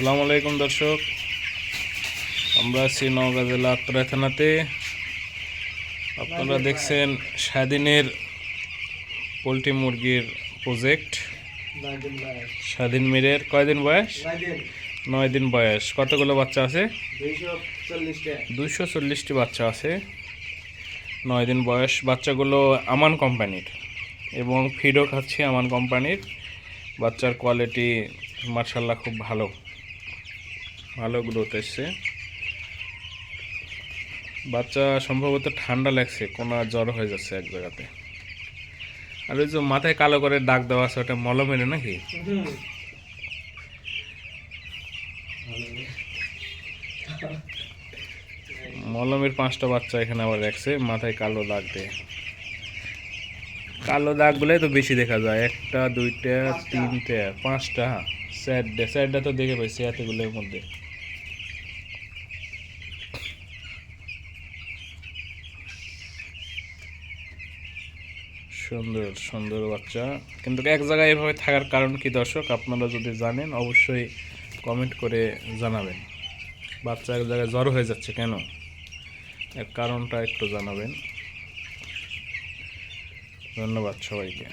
আসসালামু আলাইকুম দর্শক। আমরা আছি নওগাঁ জেলা আত্রা থানাতে। আপনারা দেখছেন স্বাধীনের পোলট্রি মুরগির প্রজেক্ট। স্বাধীন মিরের কয়দিন বয়স? নয় দিন বয়স। কতগুলো বাচ্চা আছে? দুইশো চল্লিশটি বাচ্চা আছে। নয় দিন বয়স বাচ্চাগুলো আমান কোম্পানির এবং ফিডও খাচ্ছে আমান কোম্পানির। বাচ্চার কোয়ালিটি মার্শাল্লাহ খুব ভালো। ভালো গ্রোথ এসছে। বাচ্চা সম্ভবত ঠান্ডা লাগছে, কোনো জ্বর হয়ে যাচ্ছে এক জায়গাতে। আর ওই যে মাথায় কালো করে ডাক দেওয়া আছে, ওটা মলমের নাকি? মলমের পাঁচটা বাচ্চা এখানে আবার রাখছে, মাথায় কালো দাগ দিয়ে। কালো দাগগুলোই তো বেশি দেখা যায়। একটা, দুইটা, তিনটা, পাঁচটা চারটে। চারটা তো দেখে পাইছি এতগুলোর মধ্যে। সুন্দর সুন্দর বাচ্চা। কিন্তু এক জায়গায় এভাবে থাকার কারণ কি দর্শক? আপনারা যদি জানেন, অবশ্যই কমেন্ট করে জানাবেন। বাচ্চা এক জায়গায় জ্বর হয়ে যাচ্ছে কেন? এর কারণটা একটু জানাবেন। ধন্যবাদ সবাইকে।